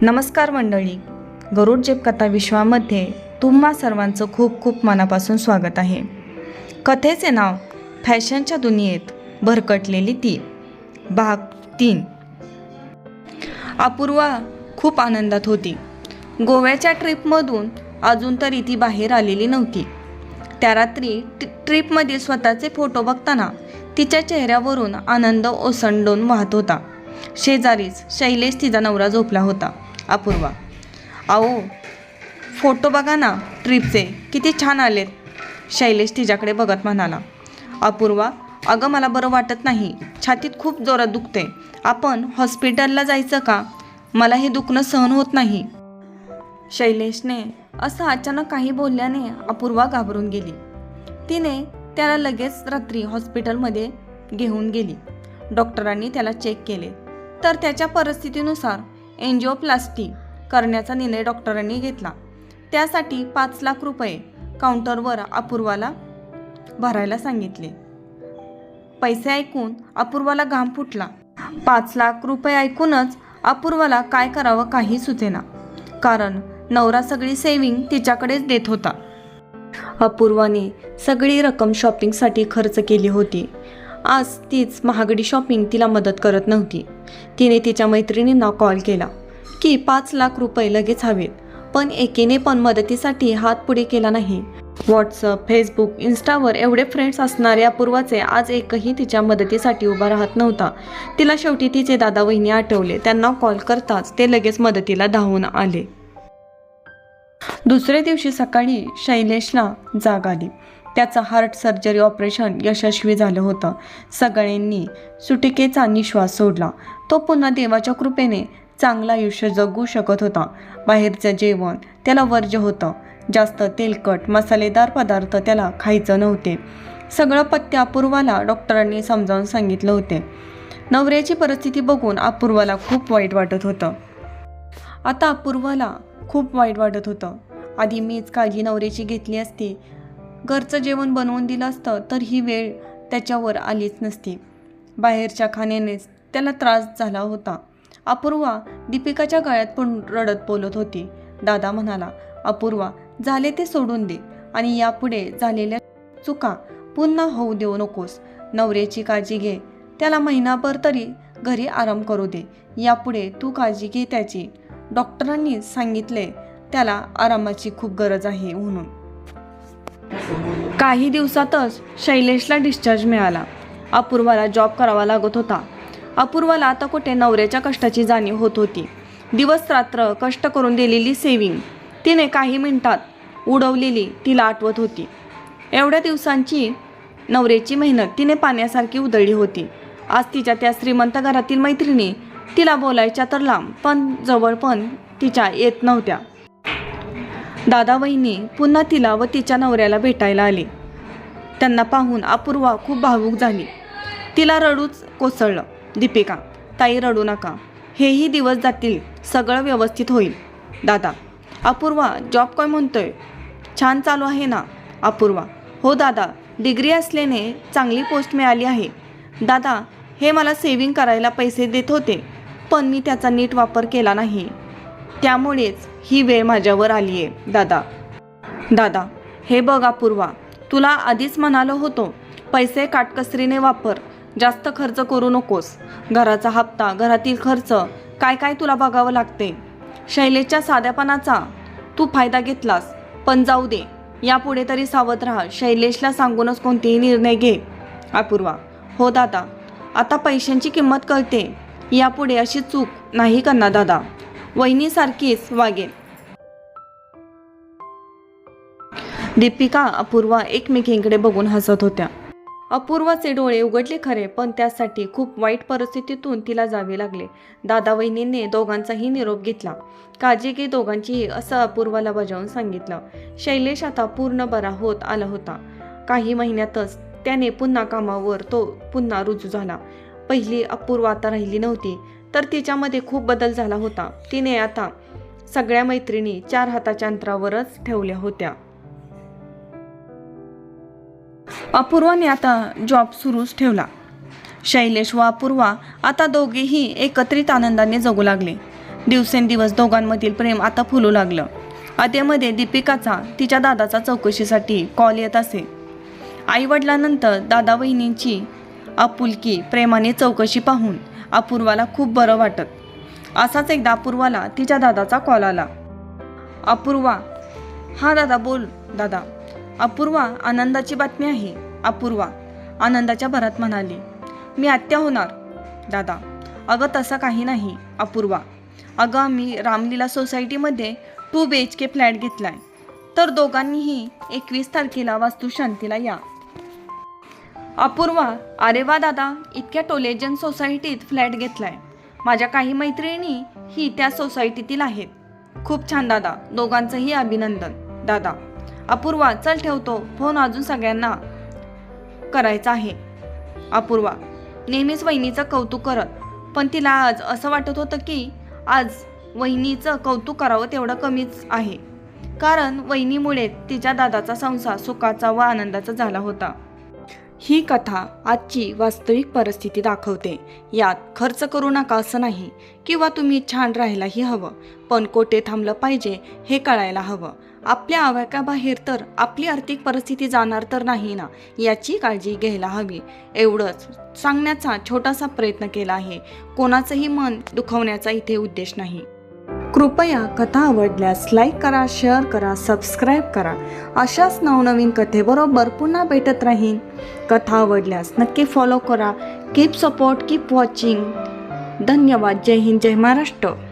नमस्कार मंडळी. गरुड जेप कथा विश्वामध्ये तुम्हा सर्वांचं खूप खूप मनापासून स्वागत आहे. कथेचे नाव फॅशनच्या दुनियेत भरकटलेली ती. भाग तीन. अपूर्वा खूप आनंदात होती. गोव्याच्या ट्रिपमधून अजून तरी ती बाहेर आलेली नव्हती. त्या रात्री ट- ट्रिपमधील स्वतःचे फोटो बघताना तिच्या चेहऱ्यावरून आनंद ओसंडून वाहत होता. शेजारीच शैलेश तिचा नवरा झोपला होता अपूर्वा. अहो फोटो बघा ना ट्रिपचे. किती छान आलेत. शैलेश तिच्याकडे बघत म्हणाला. अपूर्वा अगं मला बरं वाटत नाही. छातीत खूप जोरात दुखते आपण हॉस्पिटलला जायचं का? मला हे दुखणं सहन होत नाही. शैलेशने असं अचानक काही बोलल्याने अपूर्वा घाबरून गेली. तिने त्याला लगेच रात्री हॉस्पिटलमध्ये घेऊन गेली. डॉक्टरांनी त्याला चेक केले. तर त्याच्या परिस्थितीनुसार एन्जिओप्लास्टी करण्याचा निर्णय डॉक्टरांनी घेतला. त्यासाठी पाच लाख रुपये काउंटरवर अपूर्वाला भरायला सांगितले. पैसे ऐकून अपूर्वाला घाम फुटला. पाच लाख रुपये ऐकूनच अपूर्वाला काय करावं काही सुचेना. कारण नवरा सगळी सेविंग तिच्याकडेच देत होता. अपूर्वाने सगळी रक्कम शॉपिंगसाठी खर्च केली होती. आज तीच महागडी शॉपिंग तिला मदत करत नव्हती. तिने तिच्या मैत्रिणींना कॉल केला की पाच लाख रुपये लगेच हवेत पण एकेने पण मदतीसाठी हात पुढे केला नाही. व्हॉट्सअप फेसबुक इन्स्टावर एवढे फ्रेंड्स असणाऱ्या पूर्वाचे आज एकही तिच्या मदतीसाठी उभा राहत नव्हता. तिला शेवटी तिचे दादा वहिनी आठवले त्यांना कॉल करताच ते लगेच मदतीला धावून आले. दुसऱ्या दिवशी सकाळी शैलेशला जाग आली. त्याचं हार्ट सर्जरी ऑपरेशन यशस्वी झालं होतं. सगळ्यांनी सुटिकेचा निश्वास सोडला. तो पुन्हा देवाच्या कृपेने चांगलं आयुष्य जगू शकत होता. बाहेरचं जेवण त्याला वर्ज्य होतं. जास्त तेलकट मसालेदार पदार्थ त्याला खायचं नव्हते. सगळं पत्ते अपूर्वाला डॉक्टरांनी समजावून सांगितलं होते. नवऱ्याची परिस्थिती बघून अपूर्वाला खूप वाईट वाटत होतं. आता अपूर्वाला खूप वाईट वाटत होतं. आधी मीच काळजी नवऱ्याची घेतली असती. घरचं जेवण बनवून दिलं असतं तर ही वेळ त्याच्यावर आलीच नसती. बाहेरच्या खाण्यानेच त्याला त्रास झाला होता. अपूर्वा दीपिकाच्या गळ्यात पण रडत बोलत होती. दादा म्हणाला अपूर्वा झाले ते सोडून दे आणि यापुढे झालेल्या चुका पुन्हा होऊ देऊ नकोस. नवऱ्याची काळजी घे. त्याला महिनाभर तरी घरी आराम करू दे. यापुढे तू काळजी घे त्याची. डॉक्टरांनी सांगितले त्याला आरामाची खूप गरज आहे म्हणून. काही दिवसातच शैलेशला डिस्चार्ज मिळाला. अपूर्वाला जॉब करावा लागत होता. अपूर्वाला आता कुठे नवऱ्याच्या कष्टाची जाणीव होत होती. दिवस रात्र कष्ट करून दिलेली सेविंग तिने काही मिनिटात उडवलेली तिला आठवत होती. एवढ्या दिवसांची नवऱ्याची मेहनत तिने पाण्यासारखी उधळली होती. आज तिच्या त्या श्रीमंत घरातील मैत्रिणी तिला बोलायच्या तर लांब पण जवळ पण तिच्या येत नव्हत्या. दादा वहिनी पुन्हा तिला व तिच्या नवऱ्याला भेटायला आले. त्यांना पाहून अपूर्वा खूप भावूक झाली. तिला रडूच कोसळलं. दीपिका ताई रडू नका. हेही दिवस जातील. सगळं व्यवस्थित होईल. दादा अपूर्वा जॉब काय म्हणतोय? छान चालू आहे ना अपूर्वा. हो दादा डिग्री असल्याने चांगली पोस्ट मिळाली आहे. दादा हे मला सेविंग करायला पैसे देत होते पण मी त्याचा नीट वापर केला नाही. त्यामुळेच ही वेळ माझ्यावर आली आहे दादा. दादा हे बघ अपूर्वा तुला आधीच म्हणालो होतो पैसे काटकसरीने वापर. जास्त खर्च करू नकोस. घराचा हप्ता घरातील खर्च काय काय तुला बघावं लागते? शैलेच्या साध्यापणाचा तू फायदा घेतलास. पण जाऊ दे. यापुढे तरी सावध राहा. शैलेशला सांगूनच कोणतेही निर्णय घे. अपूर्वा. हो दादा. आता पैशांची किंमत कळते. यापुढे अशी चूक नाही करणार दादा. वहिनीसारखीच वागेल दीपिका अपूर्वा एकमेकींकडे बघून हसत होत्या. अपूर्वाचे डोळे उघडले खरे पण त्यासाठी खूप वाईट परिस्थितीतून तिला जावे लागले. दादा वहिनींनी दोघांचाही निरोप घेतला. काळजी घे दोघांचीही असं अपूर्वाला बजावून सांगितलं. शैलेश आता पूर्ण बरा होत आला होता. काही महिन्यातच त्याने पुन्हा कामावर तो पुन्हा रुजू झाला. पहिली अपूर्वा आता राहिली नव्हती. तर तिच्यामध्ये खूप बदल झाला होता. तिने आता सगळ्या मैत्रिणी चार हाताच्या अंतरावरच ठेवल्या होत्या. अपूर्वाने आता जॉब सुरूच ठेवला. शैलेश व अपूर्वा आता दोघेही एकत्रित आनंदाने जगू लागले. दिवसेंदिवस दोघांमधील प्रेम आता फुलू लागलं. अधेमध्ये दीपिकाचा तिच्या दादाचा चौकशीसाठी कॉल येत असे. आईवडिलांनंतर दादा वहिनींची आपुलकी प्रेमाने चौकशी पाहून अपूर्वाला खूप बरं वाटत. असाच एकदा अपूर्वाला तिच्या दादाचा कॉल आला. अपूर्वा. हा दादा बोल दादा. अपूर्वा आनंदाची बातमी आहे. अपूर्वा. आनंदाच्या भरात म्हणाली. मी आत्या होणार. दादा. अगं तसं काही नाही अपूर्वा. अगं आम्ही रामलीला सोसायटीमध्ये two B H K flat घेतला आहे तर दोघांनीही एकवीस तारखेला वास्तुशांतीला या. अपूर्वा अरे वा दादा इतक्या टोलेजन सोसायटीत फ्लॅट घेतलाय. माझ्या काही मैत्रिणी ही त्या सोसायटीतील आहेत. खूप छान दादा दोघांचंही अभिनंदन. दादा अपूर्वा चल ठेवतो. फोन अजून सगळ्यांना करायचा आहे. अपूर्वा नेहमीच वहिनीचं कौतुक करत पण तिला आज असं वाटत होतं की आज वहिनीचं कौतुक करावं तेवढं कमीच आहे. कारण वहिनीमुळे तिच्या दादाचा संसार सुखाचा व आनंदाचा झाला होता. ही कथा आजची वास्तविक परिस्थिती दाखवते. यात खर्च करू नका असं नाही किंवा तुम्ही छान राहायलाही हवं पण कोठे थांबलं पाहिजे हे कळायला हवं. आपल्या आवाक्याबाहेर तर आपली आर्थिक परिस्थिती जाणार तर नाही ना याची काळजी घ्यायला हवी. एवढंच सांगण्याचा छोटासा प्रयत्न केला आहे. कोणाचंही मन दुखवण्याचा इथे उद्देश नाही. कृपया कथा आवडल्यास लाईक करा शेअर करा सबस्क्राईब करा. अशाच नवनवीन कथेबरोबर पुन्हा भेटत राहीन. कथा आवडल्यास नक्की फॉलो करा. कीप सपोर्ट कीप वॉचिंग धन्यवाद. जय हिंद जय महाराष्ट्र.